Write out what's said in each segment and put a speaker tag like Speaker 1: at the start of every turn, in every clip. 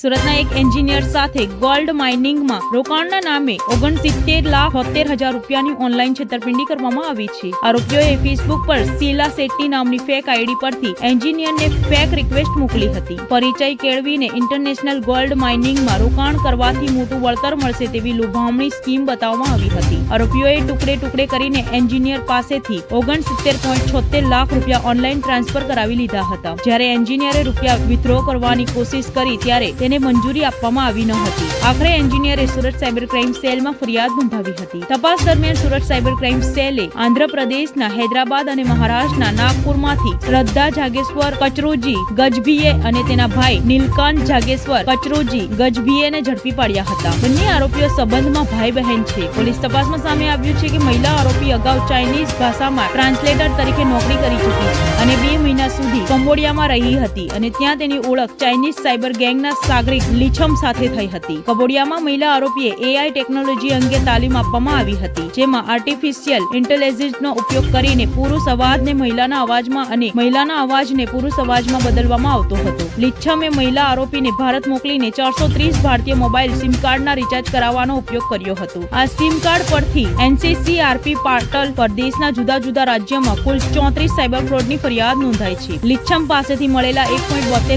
Speaker 1: સુરતના એક એન્જિનિયર સાથે ગોલ્ડ માઇનિંગમાં રોકાણના નામે ઓગણસિત્તેર લાખ બોતેર હજાર રૂપિયાની ઓનલાઈન છેતરપિંડી કરવામાં આવી છે. આરોપીઓએ ફેસબુક પર શીલા શેટ્ટી નામની ફેક આઈડી પરથી એન્જિનિયરને ફેક રિક્વેસ્ટ મોકલી હતી. પરિચય કેળવીને ઇન્ટરનેશનલ ગોલ્ડ માઇનિંગમાં રોકાણ કરવાથી મોટું વળતર મળશે તેવી લુભામણી સ્કીમ બતાવવામાં આવી હતી. આરોપીઓએ ટુકડે ટુકડે કરીને એન્જિનિયર પાસેથી ઓગણસિત્તેર પોઈન્ટ છોતેર લાખ રૂપિયા ઓનલાઈન ટ્રાન્સફર કરાવી લીધા હતા. જ્યારે એન્જિનિયરે રૂપિયા વિથડ્રો કરવાની કોશિશ કરી, ત્યારે તેને મંજૂરી આપવામાં આવી ન હતી. આખરે એન્જિનિયરે સુરત સાયબર ક્રાઇમ સેલમાં ફરિયાદ નોંધાવી હતી. તપાસ દરમિયાન સુરત સાયબર ક્રાઇમ સેલે આંધ્રપ્રદેશના હૈદરાબાદ અને મહારાષ્ટ્રના નાગપુરમાંથી શ્રદ્ધા જાગેશ્વર કચરોજી ગજભીએ અને તેના ભાઈ નીલકાંત જાગેશ્વર કચરોજી ગજભીએને ઝડપી પાડ્યા હતા. બંને આરોપીઓ સંબંધમાં ભાઈ બહેન છે. પોલીસ તપાસમાં સામે આવ્યું છે કે મહિલા આરોપી અગાઉ ચાઇનીઝ ભાષામાં ટ્રાન્સલેટર તરીકે નોકરી કરી ચૂકી છે અને બે મહિના સુધી કંબોડિયામાં રહી હતી અને ત્યાં તેની ઓળખ ચાઇનીઝ સાયબર ગેંગના સાગરિક લીછમ સાથે થઈ હતી. કબોડિયામાં મહિલા આરોપીએ એઆઈ ટેકનોલોજી અંગે તાલીમ આપવામાં આવી હતી, જેમાં આર્ટિફિશિયલ ઇન્ટેલિજન્સનો ઉપયોગ કરીને પુરુષ અવાજને મહિલાના અવાજમાં અને મહિલાના અવાજને પુરુષ અવાજમાં બદલવામાં આવતો હતો. લીછમે મહિલા આરોપીને ભારત મોકલીને ચારસો ત્રીસ ભારતીય મોબાઈલ સિમ કાર્ડના રિચાર્જ કરાવવાનો ઉપયોગ કર્યો હતો. આ સિમ કાર્ડ પરથી એનસીસી આરપી પાટલ પર દેશના જુદા જુદા રાજ્યમાં કુલ ચોત્રીસ સાયબર ફ્રોડની ફરિયાદ નોંધાઈ છે. લીચ્છમ પાસેથી મળેલા એક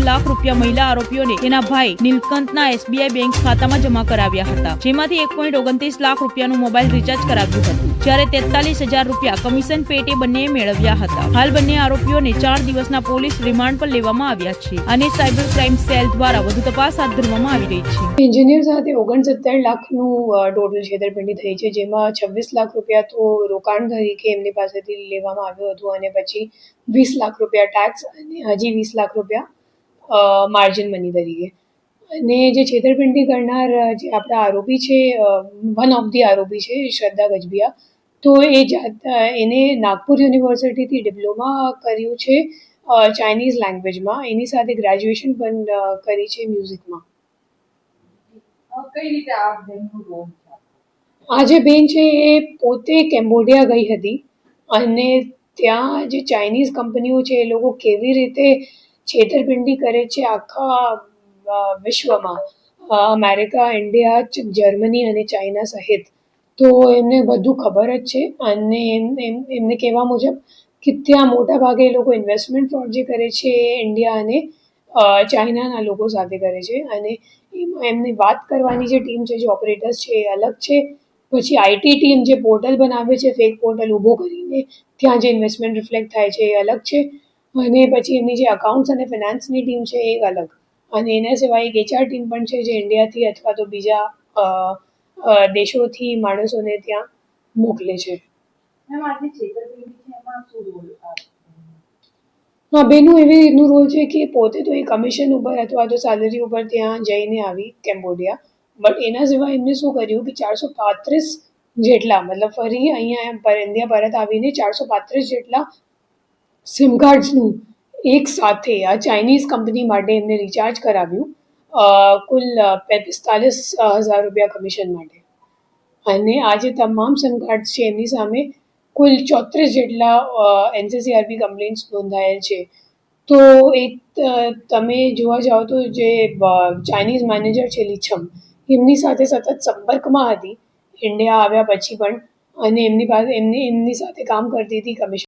Speaker 1: લાખ રૂપિયા મહિલા આરોપીઓને તેના ભાઈ નીલકંઠના એસબીઆઈ બેંક ખાતામાં જમા કરાવ્યા હતા, જેમાંથી એક પોઈન્ટ ઓગણત્રીસ લાખ રૂપિયાનું મોબાઈલ રિચાર્જ કરાવ્યું હતું, જ્યારે તેતાલીસ હજાર રૂપિયા કમિશન પેટે બંને મેળવ્યા હતા. હાલ બંને આરોપીઓને ચાર દિવસના પોલીસ રિમાન્ડ પર લેવામાં આવ્યા છે અને સાયબર ક્રાઇમ સેલ દ્વારા વધુ તપાસ હાથ ધરવામાં આવી રહી છે.
Speaker 2: એન્જિનિયર સાથે ઓગણસત્તર લાખનું ટોટલ છેતરપિંડી થઈ છે, જેમાં છવ્વીસ લાખ રૂપિયા તો રોકાણ તરીકે એમની પાસેથી લેવામાં આવ્યું હતું અને પછી વીસ લાખ રૂપિયા ટેક્સ અને હજી વીસ લાખ રૂપિયા માર્જિન મની તરીકે. અને જે છેતરપિંડી કરનાર જે આપણા આરોપી છે વન ઓફ ધી આરોપી છે શ્રદ્ધા ગજબિયા તો એ જાત એને નાગપુર યુનિવર્સિટીથી ડિપ્લોમા કર્યું છે ચાઇનીઝ લેંગ્વેજમાં. એની સાથે ગ્રેજ્યુએશન પણ કરી છે મ્યુઝિકમાં.
Speaker 3: કઈ રીતે આ
Speaker 2: જે બેન છે એ પોતે કેમ્બોડિયા ગઈ હતી અને ત્યાં જે ચાઇનીઝ કંપનીઓ છે એ લોકો કેવી રીતે છેતરપિંડી કરે છે આખા વિશ્વમાં. અમેરિકા, ઇન્ડિયા જર્મની અને ચાઇના સહિત. તો એમને બધું ખબર જ છે અને એમ, એમ- એમને કહેવા મુજબ કે ત્યાં મોટા ભાગે એ લોકો ઇન્વેસ્ટમેન્ટ ફ્રોડ જે કરે છે એ ઇન્ડિયા અને ચાઇનાના લોકો સાથે કરે છે. અને એમાં, એમની વાત કરવાની જે ટીમ છે, જે ઓપરેટર્સ છે, એ અલગ છે. પછી આઈટી ટીમ જે પોર્ટલ બનાવે છે ફેક પોર્ટલ ઊભો કરીને ત્યાં જે ઇન્વેસ્ટમેન્ટ રિફ્લેક્ટ થાય છે એ અલગ છે. અને પછી એમની જે અકાઉન્ટ્સ અને ફિનાન્સની ટીમ છે એ અલગ. અને એના સિવાય એક એચઆર ટીમ પણ છે જે ઇન્ડિયાથી અથવા તો બીજા દેશોથી માણસોને ત્યાં મોકલે છે. હા બેનું એવી રીતનું રોલ છે કે પોતે તો એ કમિશન ઉપર અથવા તો સેલરી ઉપર ત્યાં જઈને આવી કેમ્બોડિયા બટ એના સિવાય એમને શું કર્યું કે ચારસો પાંત્રીસ જેટલા મતલબ ફરી અહીંયા એમ પર ઇન્ડિયા પરત આવીને ચારસો પાંત્રીસ જેટલા સિમ કાર્ડ્સનું એક સાથે આ ચાઇનીઝ કંપની માટે એમને રિચાર્જ કરાવ્યું કુલ પિસ્તાલીસ હજાર રૂપિયા કમિશન માટે. અને આ જે તમામ કાર્ડ્સ છે, એમની સામે કુલ ચોત્રીસ જેટલા એનસીસીઆરબી કમ્પ્લેન્ટ્સ નોંધાયેલ છે. તો એક તમે જોવા જાઓ તો જે ચાઇનીઝ મેનેજર છે લીછમ, એમની સાથે સતત સંપર્કમાં હતી ઇન્ડિયા આવ્યા પછી પણ, અને એમની પાસે, એમની એમની સાથે કામ કરતી હતી કમિશન